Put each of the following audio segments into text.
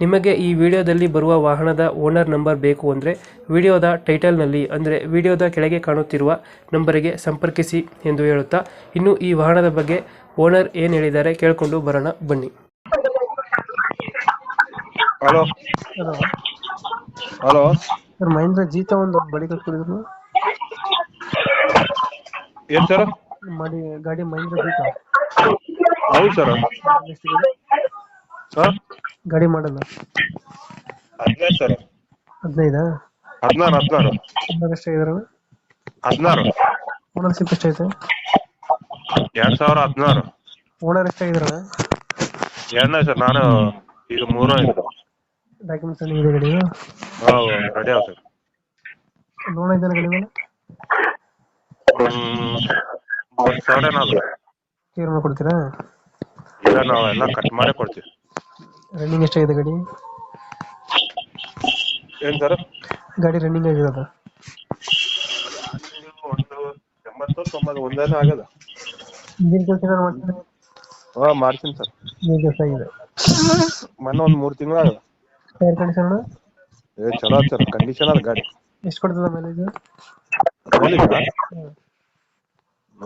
ನಿಮಗೆ ಈ ವಿಡಿಯೋದಲ್ಲಿ ಬರುವ ವಾಹನದ ಓನರ್ ನಂಬರ್ ಬೇಕು ಅಂದರೆ ವಿಡಿಯೋದ ಟೈಟಲ್ನಲ್ಲಿ ಅಂದರೆ ವಿಡಿಯೋದ ಕೆಳಗೆ ಕಾಣುತ್ತಿರುವ ನಂಬರಿಗೆ ಸಂಪರ್ಕಿಸಿ ಎಂದು ಹೇಳುತ್ತಾ ಇನ್ನು ಈ ವಾಹನದ ಬಗ್ಗೆ ಓನರ್ ಏನು ಹೇಳಿದ್ದಾರೆ ಕೇಳಿಕೊಂಡು ಬರೋಣ ಬನ್ನಿ. ಹಲೋ. ಹಲೋ. ಸರ್ ಮಹೇಂದ್ರ ಜೀತ ಒಂದು ಬಳಿ ಏನ್ ಸರ್? ಮಾಡಿ ಗಾಡಿ ಮಹೇಂದ್ರ ಜೀತ. ಹೌದು ಸರ್. ಸರ್? ಗಾಡಿ ಮಾಡಲ್ಲ? ಹದಿನೈದು ಸರ್ ಹದಿನೈದಾ? ಹದಿನಾರು ಹದಿನಾರು. ಓನರ್ ಎಷ್ಟಾಗಿದಾರಣ ಹದಿನಾರು. ಓನರ್ಶಿಪ್ ಎಷ್ಟೈತೆ ಎರಡ್ ಸಾವಿರ ಹದಿನಾರು. ಓನರ್ ಎಷ್ಟಾಗಿದಾರಣ ಎರಡನೇ ಸರ್ ನಾನು ಈಗ ಮೂರು ಡಾಕ್ಯುಮೆಂಟ್ಸ್ ಇದೆ ಗಾಡಿ ರೆಡಿ ಆಗ ಸರ್. ಲೋನ್ ಐತೆ ಗಾಡಿ ಮೇಲೆ? ಹ್ಮ್ ಒಂದ್ ಸಾವಿರ ಏನಾದ್ರು. ಕ್ಲಿಯರ್ ಮಾಡ್ಕೊಡ್ತೀರಾ? ಇಲ್ಲ ನಾವು ಎಲ್ಲ ಕಟ್ ಮಾಡಿ ಕೊಡ್ತೀವಿ. ರನ್ನಿಂಗ್ ಎಷ್ಟಾಗಿದೆ ಗಾಡಿ? ಏನ್ ಸರ್? ಗಾಡಿ ರನ್ನಿಂಗ್ ಆಗಿರೋದು? ಒಂದು ಎಂಬತ್ತು ತೊಂಬತ್ತು ಒಂದೇನ ಆಗ್ಯದ ಇಂಜಿನ್ ಕೆಲಸ ಮಾಡ್ತಾರೆ ಹಾ ಮಾಡ್ತೀನಿ ಸರ್. ಇಂಜಿನ್ ಕೆಲಸ ಆಗಿದೆ? ಮೊನ್ನೆ ಒಂದ್ ಮೂರ್ ತಿಂಗಳು ಆಗದ ಟೈರ್ ಕಂಡೀಷನ್ ಏ ಚಲೋ ಸರ್. ಕಂಡೀಷನ್ ಅದ ಗಾಡಿ. ಎಷ್ಟು ಕೊಡ್ತದ ಮೈಲೇಜ್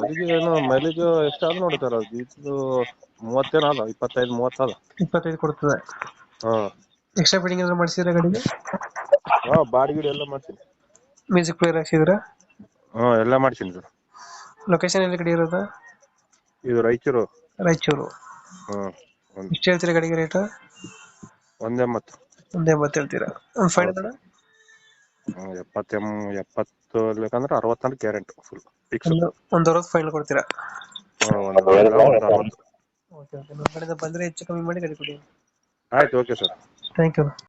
ಮೈಲೇಜ್ ಏನೋ ಮೈಲೇಜ್ ಎಷ್ಟಾದ್ರು ನೋಡಿ ಸರ್ ಅದು ಇದು ಮೂವತ್ತೇನೋ ಅಲ್ಲ ಇಪ್ಪತ್ತೈದು ಮೂವತ್ತು ಅದ ಇಪ್ಪತ್ತೈದು ಕೊಡ್ತದೆ. ಹಾಂ. ಎಕ್ಸ್ಟ್ರಾ ಫಿಟ್ಟಿಂಗ್ ಏನಾದ್ರು ಮಾಡಿಸಿದ್ರೆ ಗಾಡಿಗೆ? ಹಾಂ ಬಾಡಿ ಗಿಡಿ ಎಲ್ಲ ಮಾಡ್ತೀನಿ ಮ್ಯೂಸಿಕ್ ಪ್ಲೇಯರ್ ಹಾಕ್ಸಿದ್ರೆ? ಹಾಂ ಎಲ್ಲ ಮಾಡ್ತೀನಿ ಸರ್. ಲೊಕೇಶನ್ ಎಲ್ಲಿ ಕಡೆ ಇರೋದು? ಇದು ರಾಯಚೂರು. ರಾಯಚೂರು. ಹಾಂ ಒಂದು ಎಷ್ಟು ಹೇಳ್ತೀರಾ ಗಾಡಿಗೆ ರೇಟ್ ಒಂದೇ ಮತ್ತು ಒಂದೇ ಎಂಬತ್ತು ಹೇಳ್ತೀರಾ? ಒಂದು ಫೈನ್ ಅಣ್ಣ? ಎಪ್ಪತ್ತೆಂ ಬೇಕಂದ್ರೆ ಅರವತ್ತಂದ್ರೆ ಗ್ಯಾರಂಟಿ ಫುಲ್ ಫಿಕ್ಸ್ ಒಂದು ಅರವತ್ತು ಫೈನ್ ಕೊಡ್ತೀರಾ? ಓಕೆ ಓಕೆ ನಮ್ಮ ಕಡೆಯಿಂದ ಬಂದರೆ ಹೆಚ್ಚು ಕಮ್ಮಿ ಮಾಡಿ ಗಾಡಿ ಕೊಡಿ. ಆಯ್ತು ಓಕೆ ಸರ್ ಥ್ಯಾಂಕ್ ಯು